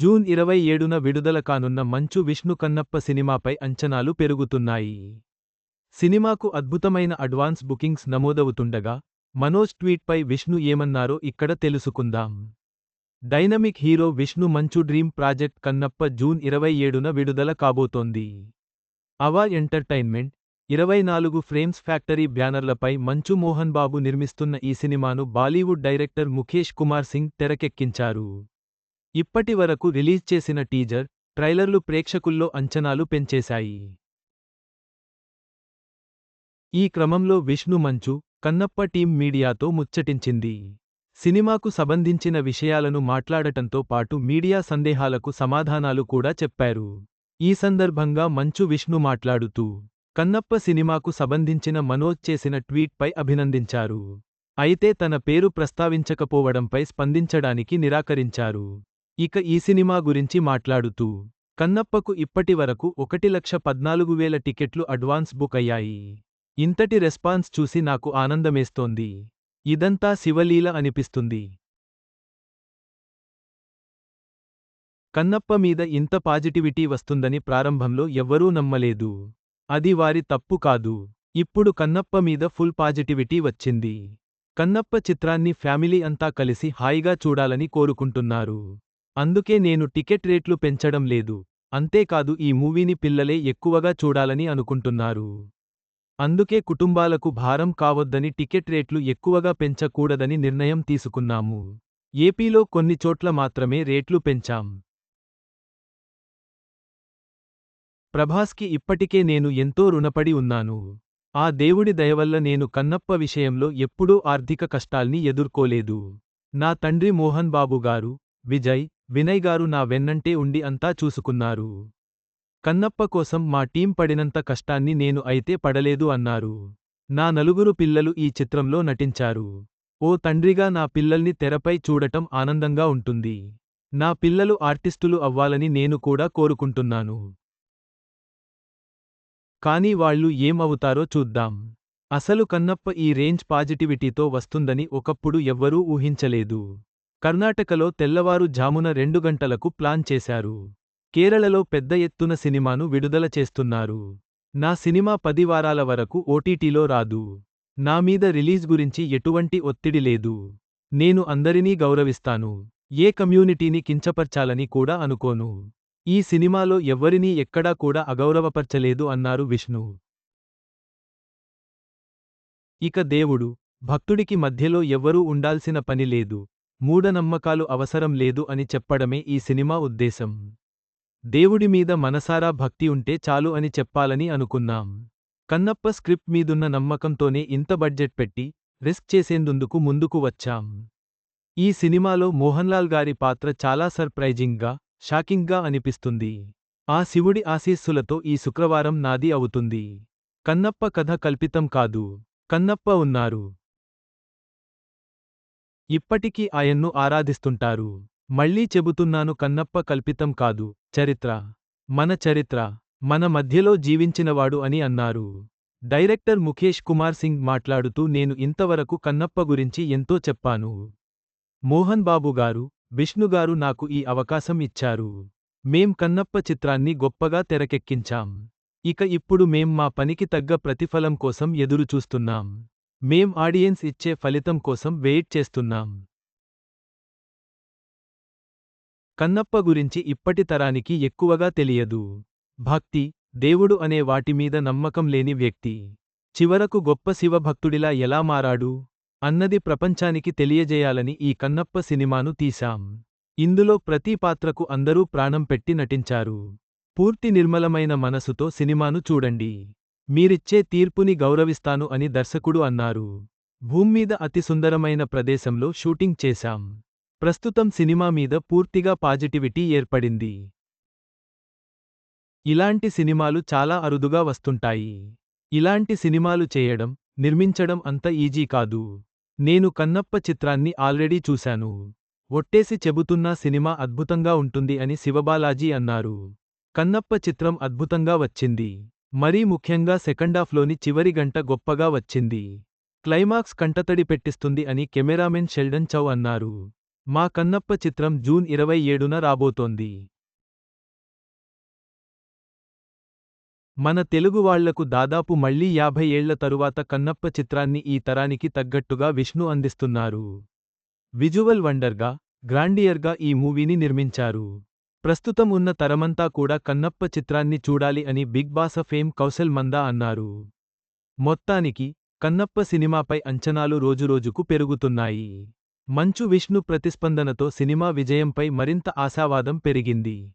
June ఇరవై ఏడున విడుదల కానున్న మంచు విష్ణు కన్నప్ప సినిమాపై అంచనాలు పెరుగుతున్నాయి. సినిమాకు అద్భుతమైన అడ్వాన్స్ బుకింగ్స్ నమోదవుతుండగా మనోజ్ ట్వీట్పై విష్ణు ఏమన్నారో ఇక్కడ తెలుసుకుందాం. డైనమిక్ హీరో విష్ణు మంచు డ్రీమ్ ప్రాజెక్ట్ కన్నప్ప జూన్ ఇరవై ఏడున విడుదల కాబోతోంది. అవా ఎంటర్టైన్మెంట్ ఇరవై నాలుగు ఫ్రేమ్స్ ఫ్యాక్టరీ బ్యానర్లపై మంచు మోహన్ బాబు నిర్మిస్తున్న ఈ సినిమాను బాలీవుడ్ డైరెక్టర్ ముఖేష్ కుమార్ సింగ్ తెరకెక్కించారు. ఇప్పటి వరకు రిలీజ్ చేసిన టీజర్ ట్రైలర్లు ప్రేక్షకుల్లో అంచనాలు పెంచేశాయి. ఈ క్రమంలో విష్ణు మంచు కన్నప్ప టీం మీడియాతో ముచ్చటించింది. సినిమాకు సంబంధించిన విషయాలను మాట్లాడటంతో పాటు మీడియా సందేహాలకు సమాధానాలు కూడా చెప్పారు. ఈ సందర్భంగా మంచు విష్ణు మాట్లాడుతూ కన్నప్ప సినిమాకు సంబంధించిన మనోజ్ చేసిన ట్వీట్పై అభినందించారు. అయితే తన పేరు ప్రస్తావించకపోవడంపై స్పందించడానికి నిరాకరించారు. ఇక ఈ సినిమా గురించి మాట్లాడుతూ కన్నప్పకు ఇప్పటి వరకు ఒకటి లక్ష పద్నాలుగు వేల టికెట్లు అడ్వాన్స్ బుక్ అయ్యాయి. ఇంతటి రెస్పాన్స్ చూసి నాకు ఆనందమేస్తోంది. ఇదంతా శివలీల అనిపిస్తుంది. కన్నప్ప మీద ఇంత పాజిటివిటీ వస్తుందని ప్రారంభంలో ఎవ్వరూ నమ్మలేదు. అది వారి తప్పు కాదు. ఇప్పుడు కన్నప్ప మీద ఫుల్ పాజిటివిటీ వచ్చింది. కన్నప్ప చిత్రాన్ని ఫ్యామిలీ అంతా కలిసి హాయిగా చూడాలని కోరుకుంటున్నారు. అందుకే నేను టికెట్ రేట్లు పెంచడం లేదు. అంతేకాదు ఈ మూవీని పిల్లలే ఎక్కువగా చూడాలని అనుకుంటున్నారు. అందుకే కుటుంబాలకు భారం కావొద్దని టికెట్ రేట్లు ఎక్కువగా పెంచకూడదని నిర్ణయం తీసుకున్నాము. ఏపీలో కొన్ని చోట్ల మాత్రమే రేట్లు పెంచాం. ప్రభాస్కి ఇప్పటికే నేను ఎంతో రుణపడి ఉన్నాను. ఆ దేవుడి దయవల్ల నేను కన్నప్ప విషయంలో ఎప్పుడూ ఆర్థిక కష్టాల్ని ఎదుర్కోలేదు. నా తండ్రి మోహన్ బాబు గారు విజయ్ వినయ్ గారు నా వెన్నంటే ఉండి అంతా చూసుకున్నారు. కన్నప్ప కోసం మా టీం పడినంత కష్టాన్ని నేను అయితే పడలేదు అన్నారు. నా నలుగురు పిల్లలు ఈ చిత్రంలో నటించారు. ఓ తండ్రిగా నా పిల్లల్ని తెరపై చూడటం ఆనందంగా ఉంటుంది. నా పిల్లలు ఆర్టిస్టులు అవ్వాలని నేను కూడా కోరుకుంటున్నాను. కానీ వాళ్ళు ఏం అవుతారో చూద్దాం. అసలు కన్నప్ప ఈ రేంజ్ పాజిటివిటీతో వస్తుందని ఒకప్పుడు ఎవ్వరూ ఊహించలేదు. కర్ణాటకలో తెల్లవారు జామున రెండు గంటలకు ప్లాన్ చేశారు. కేరళలో పెద్ద ఎత్తున సినిమాను విడుదల చేస్తున్నారు. నా సినిమా పది వారాల వరకు ఓటీటీలో రాదు. నా మీద రిలీజ్ గురించి ఎటువంటి ఒత్తిడి లేదు. నేను అందరినీ గౌరవిస్తాను. ఏ కమ్యూనిటీని కించపర్చాలని కూడా అనుకోను. ఈ సినిమాలో ఎవ్వరినీ ఎక్కడా కూడా అగౌరవపర్చలేదు అన్నారు విష్ణు. ఇక దేవుడు. భక్తుడికి మధ్యలో ఎవ్వరూ ఉండాల్సిన పని లేదు. మూఢనమ్మకాలు అవసరం లేదు అని చెప్పడమే ఈ సినిమా ఉద్దేశం. దేవుడి మీద మనసారా భక్తి ఉంటే చాలు అని చెప్పాలని అనుకున్నాం. కన్నప్ప స్క్రిప్ట్ మీదున్న నమ్మకంతోనే ఇంత బడ్జెట్ పెట్టి రిస్క్ చేసేందుకు ముందుకు వచ్చాం. ఈ సినిమాలో మోహన్లాల్ గారి పాత్ర చాలా సర్ప్రైజింగ్గా షాకింగ్గా అనిపిస్తుంది. ఆ శివుడి ఆశీస్సులతో ఈ శుక్రవారం నాది అవుతుంది. కన్నప్ప కథ కల్పితం కాదు. కన్నప్ప ఉన్నారు. ఇప్పటికీ ఆయన్ను ఆరాధిస్తుంటారు. మళ్ళీ చెబుతున్నాను కన్నప్ప కల్పితం కాదు. చరిత్ర. మన చరిత్ర. మన మధ్యలో జీవించినవాడు అని అన్నారు. డైరెక్టర్ ముఖేష్ కుమార్ సింగ్ మాట్లాడుతూ నేను ఇంతవరకు కన్నప్ప గురించి ఎంతో చెప్పాను. మోహన్ బాబు గారు విష్ణుగారు నాకు ఈ అవకాశం ఇచ్చారు. మేం కన్నప్ప చిత్రాన్ని గొప్పగా తెరకెక్కించాం. ఇక ఇప్పుడు మేం మా పనికి తగ్గ ప్రతిఫలం కోసం ఎదురుచూస్తున్నాం. మేం ఆడియన్స్ ఇచ్చే ఫలితం కోసం వెయిట్ చేస్తున్నాం. కన్నప్ప గురించి ఇప్పటి తరానికి ఎక్కువగా తెలియదు. భక్తి దేవుడు అనే వాటిమీద నమ్మకం లేని వ్యక్తి. చివరకు గొప్ప శివభక్తుడిలా ఎలా మారాడు? అన్నది ప్రపంచానికి తెలియజేయాలని ఈ కన్నప్ప సినిమాను తీశాం. ఇందులో ప్రతి పాత్రకు అందరూ ప్రాణం పెట్టి నటించారు. పూర్తి నిర్మలమైన మనసుతో సినిమాను చూడండి. మీరిచ్చే తీర్పుని గౌరవిస్తాను అని దర్శకుడు అన్నారు. భూమ్మీద అతి సుందరమైన ప్రదేశంలో షూటింగ్ చేశాం. ప్రస్తుతం సినిమా మీద పూర్తిగా పాజిటివిటీ ఏర్పడింది. ఇలాంటి సినిమాలు చాలా అరుదుగా వస్తుంటాయి. ఇలాంటి సినిమాలు చేయడం నిర్మించడం అంత ఈజీ కాదు. నేను కన్నప్ప చిత్రాన్ని ఆల్రెడీ చూశాను. ఒట్టేసి చెబుతున్నా సినిమా అద్భుతంగా ఉంటుంది అని శివబాలాజీ అన్నారు. కన్నప్ప చిత్రం అద్భుతంగా వచ్చింది. మరీ ముఖ్యంగా సెకండాఫ్లోని చివరి గంట గొప్పగా వచ్చింది. క్లైమాక్స్ కంటతడి పెట్టిస్తుంది అని కెమెరామెన్ షెల్డన్ చౌ అన్నారు. మా కన్నప్ప చిత్రం జూన్ ఇరవై ఏడున రాబోతోంది. మన తెలుగువాళ్ళకు దాదాపు మళ్ళీ యాభై ఏళ్ళ తరువాత కన్నప్ప చిత్రాన్ని ఈ తరానికి తగ్గట్టుగా విష్ణు అందిస్తున్నారు. విజువల్ వండర్గా గ్రాండియర్గా ఈ మూవీని నిర్మించారు. ప్రస్తుతం ఉన్న తరమంతా కూడా కన్నప్ప చిత్రాన్ని చూడాలి అని Bigg Boss fame Kaushal Manda అన్నారు. మొత్తానికి కన్నప్ప సినిమాపై అంచనాలు రోజురోజుకు పెరుగుతున్నాయి. మంచు విష్ణు ప్రతిస్పందనతో సినిమా విజయంపై మరింత ఆశావాదం పెరిగింది.